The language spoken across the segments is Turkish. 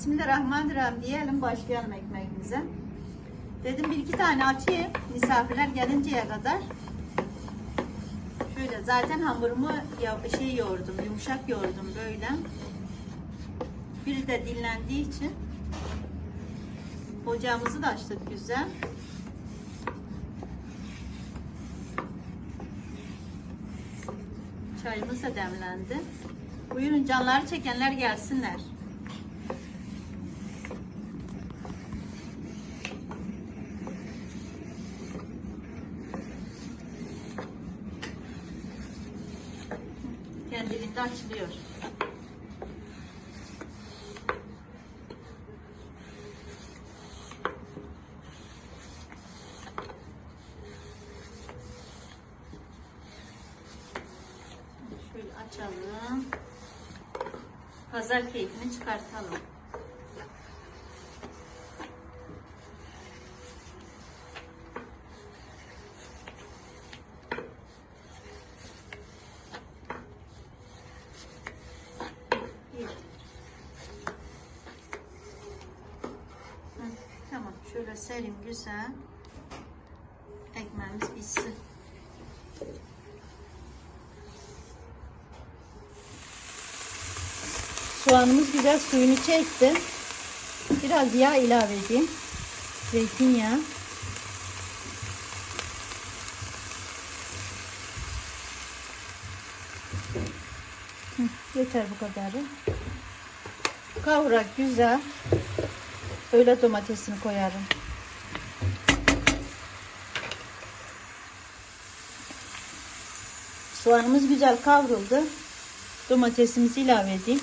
Bismillahirrahmanirrahim diyelim başlayalım ekmeğimize. Dedim bir iki tane açayım misafirler gelinceye kadar. Şöyle zaten hamurumu şey yoğurdum, yumuşak yoğurdum böyle. Biri de dinlendiği için ocağımızı da açtık güzel. Çayımız da demlendi. Buyurun canları çekenler gelsinler. Kendiliğinde açılıyor. Şöyle açalım. Pazar keyfini çıkartalım. Bir. Hı, Tamam şöyle sereyim güzel. Ekmeğimiz pişsin. Soğanımız güzel suyunu çekti. Biraz yağ ilave edeyim. Zeytinyağı. Yeter bu kadarı. Kavurak güzel. Öyle domatesini koyarım. Soğanımız güzel kavruldu. Domatesimizi ilave edeyim.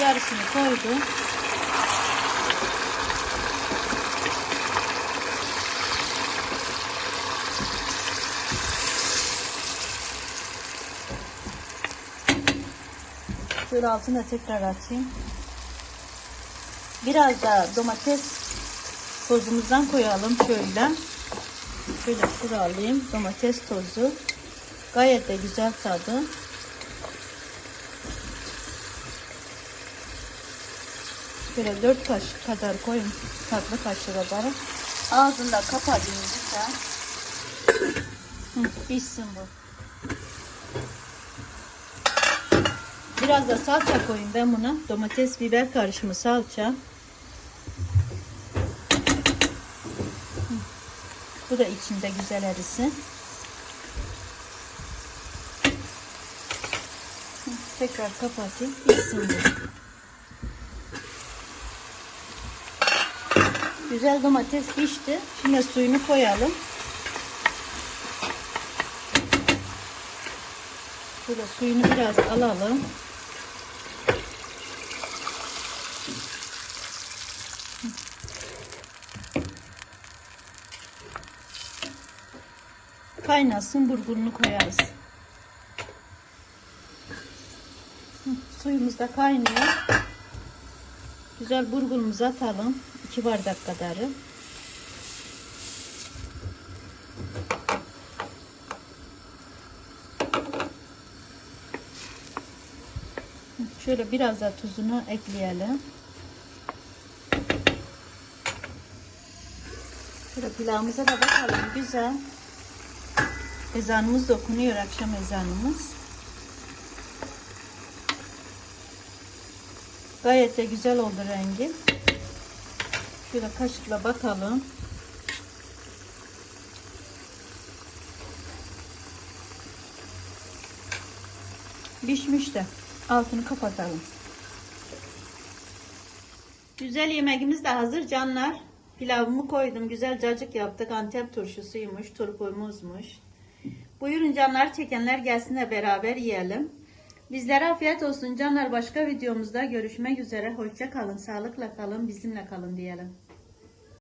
Yarısını koydum. Şöyle altına tekrar atayım. Biraz da domates tozumuzdan koyalım şöyle. Şöyle şuraya alayım. Domates tozu. Gayet de güzel tadı. Şöyle 4 kaşık kadar koyun. Tatlı kaşığı kadar. Ağzını da kapatayım lütfen. Pişsin bu. Biraz da salça koyayım ben buna. Domates, biber karışımı salça. Bu da içinde güzel erisin. Tekrar kapatayım. Pişsin bu. Güzel domates pişti. Şimdi suyunu koyalım. Şöyle suyunu biraz alalım. Kaynasın burgulunu koyarız. Suyumuz da kaynıyor. Güzel burgulumuzu atalım. 2 bardak kadarı. Şöyle biraz da tuzunu ekleyelim. Şöyle pilavımıza da bakalım. Güzel. Ezanımız dokunuyor. Akşam ezanımız. Gayet de güzel oldu rengi. Şöyle kaşıkla bakalım. Pişmiş de altını kapatalım. Güzel yemeğimiz de hazır canlar. Pilavımı koydum. Güzel cacık yaptık. Antep turşusuymuş. Turpumuzmuş. Buyurun canlar çekenler gelsin de beraber yiyelim. Bizlere afiyet olsun canlar. Başka videomuzda görüşmek üzere. Hoşça kalın. Sağlıkla kalın. Bizimle kalın diyelim.